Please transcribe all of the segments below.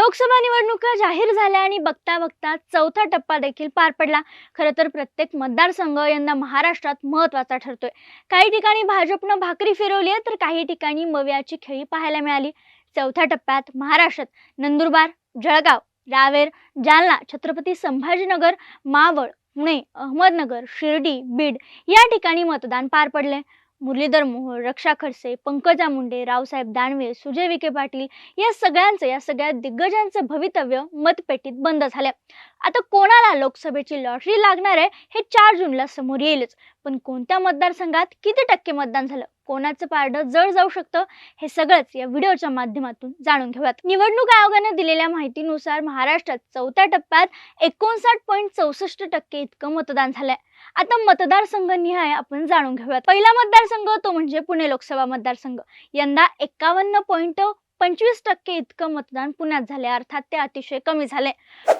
लोकसभा निवडणुका जाहीर झाल्या आणि बघता बघता चौथा टप्पा देखील पार पडला. खरं तर प्रत्येक मतदारसंघ यंदा महाराष्ट्रात महत्त्वाचा ठरतोय. काही ठिकाणी भाजपनं भाकरी फिरवली आहे तर काही ठिकाणी मव्याची खेळी पाहायला मिळाली. चौथ्या टप्प्यात महाराष्ट्रात नंदुरबार जळगाव रावेर जालना छत्रपती संभाजीनगर मावळ पुणे अहमदनगर शिर्डी बीड या ठिकाणी मतदान पार पडले मुरलीधर मोहोळ रक्षा खडसे पंकजा मुंडे रावसाहेब दानवे सुजय विखे पाटील या सगळ्यांचं या सगळ्या दिग्गजांचं भवितव्य मतपेटीत बंद झालं आता कोणाला लोकसभेची लॉटरी लागणार आहे हे चार जूनला समोर येईलच. पण कोणत्या मतदारसंघात किती टक्के मतदान झालं कोणाचं पारड जड जाऊ शकतं हे सगळंच या व्हिडिओच्या माध्यमातून जाणून घेऊयात. निवडणूक आयोगाने दिलेल्या माहितीनुसार महाराष्ट्रात चौथ्या टप्प्यात एकोणसाठ पॉईंट चौसष्ट टक्के इतकं मतदान झालंय. आता मतदारसंघ निहाय आपण जाणून घेऊयात. पहिला मतदारसंघ तो म्हणजे पुणे लोकसभा मतदारसंघ. यंदा एकावन्न पॉईंट पंचवीस टक्के इतकं मतदान पुण्यात झाले अर्थात ते अतिशय कमी झाले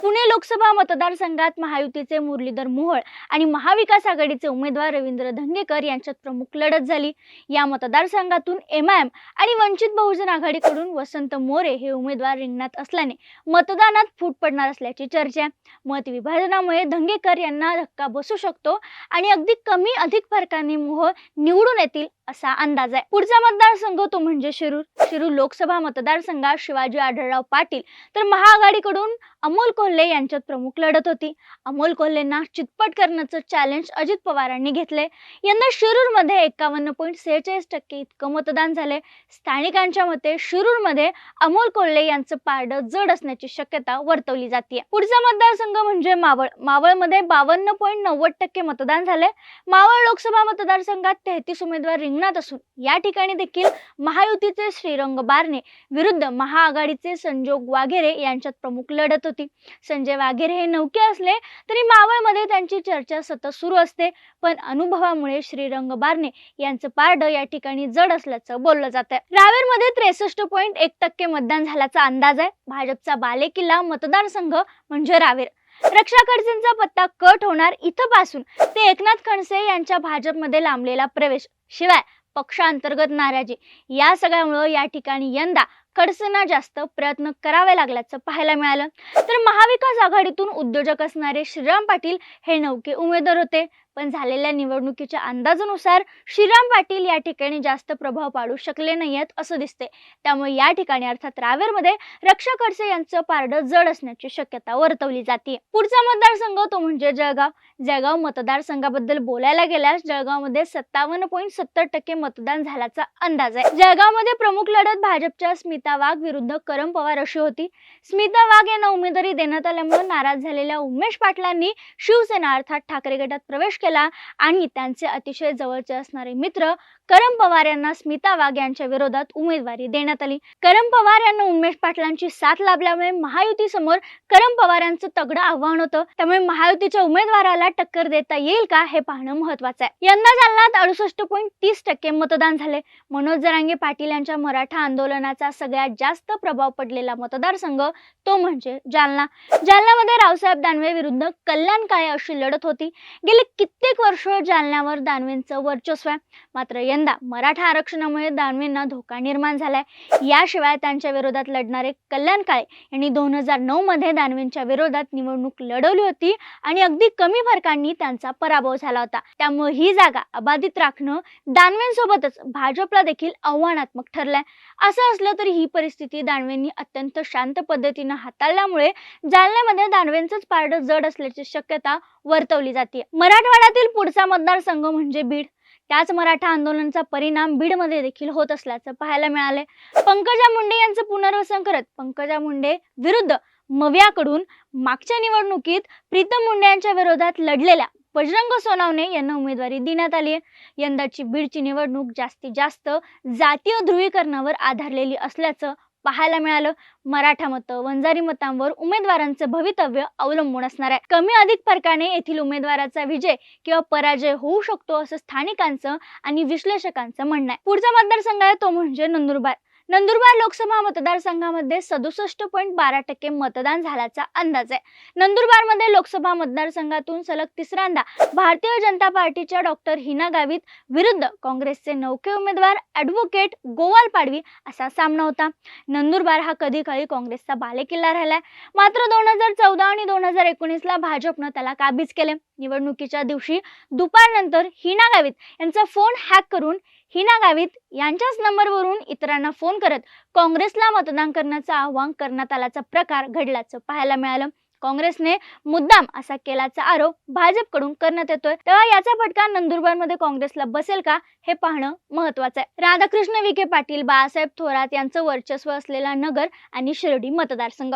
पुणे लोकसभा मतदारसंघात महायुतीचे मुरलीधर मोहोळ आणि महाविकास आघाडीचे उमेदवार रवींद्र धंगेकर यांच्यात प्रमुख लढत झाली. या मतदारसंघातून एम आय एम आणि वंचित बहुजन आघाडीकडून वसंत मोरे हे उमेदवार रिंगणात असल्याने मतदानात फूट पडणार असल्याची चर्चा आहे. मत विभाजनामुळे धंगेकर यांना धक्का बसू शकतो आणि अगदी कमी अधिक फरकाने मोहोळ निवडून येतील असा अंदाज आहे. पुढचा मतदारसंघ तो म्हणजे शिरूर. शिरूर लोकसभा मतदारसंघात शिवाजी आढळराव पाटील. तर महाआघाडीकडून अमोल कोल्हे यांच्यात प्रमुख लढत होती. अमोल कोल्हेंना चितपट करण्याचं चॅलेंज अजित पवारांनी घेतले यंदा शिरूरमध्ये एकावन्न पॉईंट सेहेचाळीस टक्के इतकं मतदान झाले स्थानिकांच्या मते शिरूरमध्ये अमोल कोल्हे यांचं पारडं जड असण्याची शक्यता वर्तवली जाते पुढचा मतदारसंघ म्हणजे मावळ. मावळमध्ये बावन्न पॉईंट नव्वद टक्के मतदान झाले मावळ लोकसभा मतदारसंघात तेहतीस उमेदवार रिंगणात असून या ठिकाणी देखील महायुतीचे श्रीरंग बारणे विरुद्ध महाआघाडीचे संजोग वाघेरे यांच्यात प्रमुख लढत होती. संजय वाघेरे हे नौके असले तरी मावळमध्ये त्यांची चर्चा सतत सुरू असते. पण अनुभवामुळे श्रीरंग बारणे यांचं पारड या ठिकाणी जड असल्याचं बोललं जात आहे रावेरमध्ये त्रेसष्ट पॉईंट एक टक्के मतदान झाल्याचा अंदाज आहे. भाजपचा बालेकिल्ला मतदारसंघ म्हणजे रावेर. रक्षा खडसेंचा पत्ता कट होणार इथं पासून ते एकनाथ खडसे यांच्या भाजपमध्ये लांबलेला प्रवेश. शिवाय पक्षांतर्गत नाराजी. या सगळ्यामुळं या ठिकाणी यंदा खडसेंना जास्त प्रयत्न करावे लागल्याचं पाहायला मिळालं. तर महाविकास आघाडीतून उद्योजक असणारे श्रीराम पाटील हे नौके उमेदवार होते. पण झालेल्या निवडणुकीच्या अंदाजानुसार श्रीराम पाटील या ठिकाणी जास्त प्रभाव पाडू शकले नाहीयेत असं दिसते त्यामुळे या ठिकाणी अर्थात रावेरमध्ये रक्षा खडसे यांचं पारडं जड असण्याची शक्यता वर्तवली जाते पुढचा मतदारसंघ तो म्हणजे जळगाव. जळगाव मतदारसंघाबद्दल बोलायला गेल्यास जळगावमध्ये सत्तावन्न पॉईंट सत्तर टक्के मतदान झाल्याचा अंदाज आहे. जळगावमध्ये प्रमुख लढत भाजपच्या स्मिता वाघ विरुद्ध करम पवार अशी होती. स्मिता वाघ यांना उमेदवारी देण्यात आल्यामुळे नाराज झालेल्या उमेश पाटलांनी शिवसेना अर्थात ठाकरे गटात प्रवेश केला आणि त्यांचे अतिशय जवळचे असणारे मित्र करम पवार यांना स्मिता वाघ यांच्या विरोधात उमेदवारी देण्यात आली. करम पवार यांना उमेश पाटलांची साथ लाभल्यामुळे महायुती समोर करम पवार यांचं तगडं आव्हान होतं. त्यामुळे महायुतीच्या उमेदवाराला टक्कर देता येईल का हे पाहणं महत्वाचं आहे. यंदा जालन्यात अडुसष्ट पॉईंट तीस टक्के मतदान झाले. मनोज जरांगे पाटील यांच्या मराठा आंदोलनाचा सगळ्यात जास्त प्रभाव पडलेला मतदारसंघ तो म्हणजे जालना. जालन्यामध्ये रावसाहेब दानवे विरुद्ध कल्याण काळे अशी लढत होती. गेले कित्येक वर्ष जालन्यावर दानवेंचं वर्चस्व आहे. मात्र यंदा मराठा आरक्षणामुळे दानवेंना धोका निर्माण झालाय. याशिवाय त्यांच्या विरोधात लढणारे कल्याण काळे यांनी दोन हजार नऊ मध्ये दानवेंच्या विरोधात निवडणूक लढवली होती आणि अगदी कमी फरकांनी त्यांचा पराभव झाला होता. त्यामुळे ही जागा अबाधित राखणं दानवेंसोबतच भाजपला देखील आव्हानात्मक ठरलंय. असं असलं तरी ही परिस्थिती दानवेंनी अत्यंत शांत पद्धतीनं हाताळल्यामुळे जालन्यामध्ये दानवेंचंच पारडं जड असल्याची शक्यता वर्तवली जाते मराठवाडा मराठवाड्यातील पुढचा मतदारसंघ म्हणजे बीड. त्याच मराठा आंदोलनाचा परिणाम बीडमध्ये देखील होत असल्याचं पाहायला मिळाले पंकजा मुंडे यांचं पुनर्वसन करत पंकजा मुंडे विरुद्ध मव्याकडून मागच्या निवडणुकीत प्रीतम मुंडे यांच्या विरोधात लढलेल्या बजरंग सोनावणे यांना उमेदवारी देण्यात आली आहे यंदाची बीडची निवडणूक जास्तीत जास्त जातीय ध्रुवीकरणावर आधारलेली असल्याचं पाहायला मिळालं. मराठा मतं वंजारी मतांवर उमेदवारांचं भवितव्य अवलंबून असणार आहे. कमी अधिक फरकाने येथील उमेदवाराचा विजय किंवा पराजय होऊ शकतो असं स्थानिकांचं आणि विश्लेषकांचं म्हणणं आहे. पुढचा मतदारसंघ आहे तो म्हणजे नंदुरबार. नंदुरबार लोकसभा मतदारसंघामध्ये सदुसष्ट पॉईंट बारा टक्के मतदान झाल्याचा अंदाज आहे. नंदुरबारमध्ये लोकसभा मतदारसंघातून सलग तिसऱ्यांदा भारतीय जनता पार्टीच्या डॉक्टर हिना गावित विरुद्ध काँग्रेसचे नौके उमेदवार ॲडव्होकेट गोवाल पाडवी असा सामना होता. नंदुरबार हा कधी काळी काँग्रेसचा बालेकिल्ला राहिलाय. मात्र दोन हजार चौदा आणि दोन हजार एकोणीसला भाजपनं त्याला काबीज केले. निवडणुकीच्या दिवशी दुपारनंतर हिना गावित यांचा फोन हॅक करून हिना गावित यांच्याच नंबरवरून इतरांना फोन करत काँग्रेसला मतदान करण्याचं आवाहन करण्यात आल्याचा प्रकार घडल्याचं पाहायला मिळालं. काँग्रेसने मुद्दाम असा केल्याचा आरोप भाजपकडून करण्यात येतोय. तेव्हा याचा फटका नंदुरबारमध्ये काँग्रेसला बसेल का? हे पाहणं महत्वाचं आहे. राधाकृष्ण विखे पाटील बाळासाहेब थोरात यांचं वर्चस्व असलेला नगर आणि शिर्डी मतदारसंघ.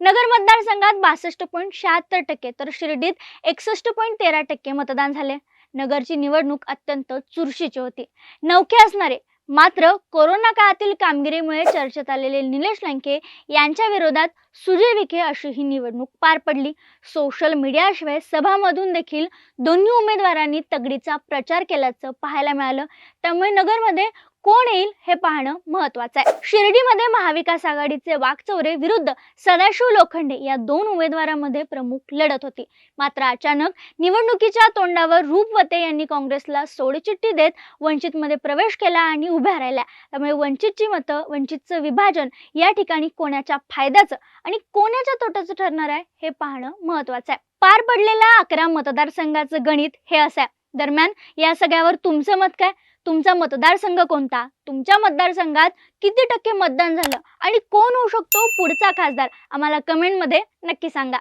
नगर मतदारसंघात बासष्ट पॉईंट शहात्तर टक्के तर शिर्डीत एकसष्ट पॉईंट तेरा टक्के मतदान झाले. नगरची निवडणूक अत्यंत चुरशीची होती. नौखे असणारे मात्र कोरोना काळातील कामगिरीमुळे चर्चेत आलेले निलेश लंके यांच्या विरोधात सुजय विखे अशी ही निवडणूक पार पडली. सोशल मीडियाशिवाय सभामधून देखील दोन्ही उमेदवारांनी तगडीचा प्रचार केल्याचं पाहायला मिळालं. त्यामुळे नगरमध्ये कोण येईल हे पाहणं महत्वाचं आहे. शिर्डीमध्ये महाविकास आघाडीचे वाघचौरे विरुद्ध सदाशिव लोखंडे या दोन उमेदवारांमध्ये प्रमुख लढत होती. मात्र अचानक निवडणुकीच्या तोंडावर रूपवते यांनी काँग्रेसला सोडचिठ्ठी देत वंचितमध्ये प्रवेश केला आणि उभ्या राहिल्या. त्यामुळे वंचितची मतं वंचितचं विभाजन या ठिकाणी कोणाच्या फायद्याचं आणि कोणाच्या तोट्याचं ठरणार आहे हे पाहणं महत्वाचं आहे. पार पडलेल्या अकरा मतदारसंघाचं गणित हे असं आहे. दरम्यान या सगळ्यावर तुमचं मत काय? तुमचा मतदारसंघ कोणता? तुमच्या मतदारसंघात किती टक्के मतदान झालं? आणि कोण होऊ शकतो पुढचा खासदार? आम्हाला कमेंटमध्ये नक्की सांगा.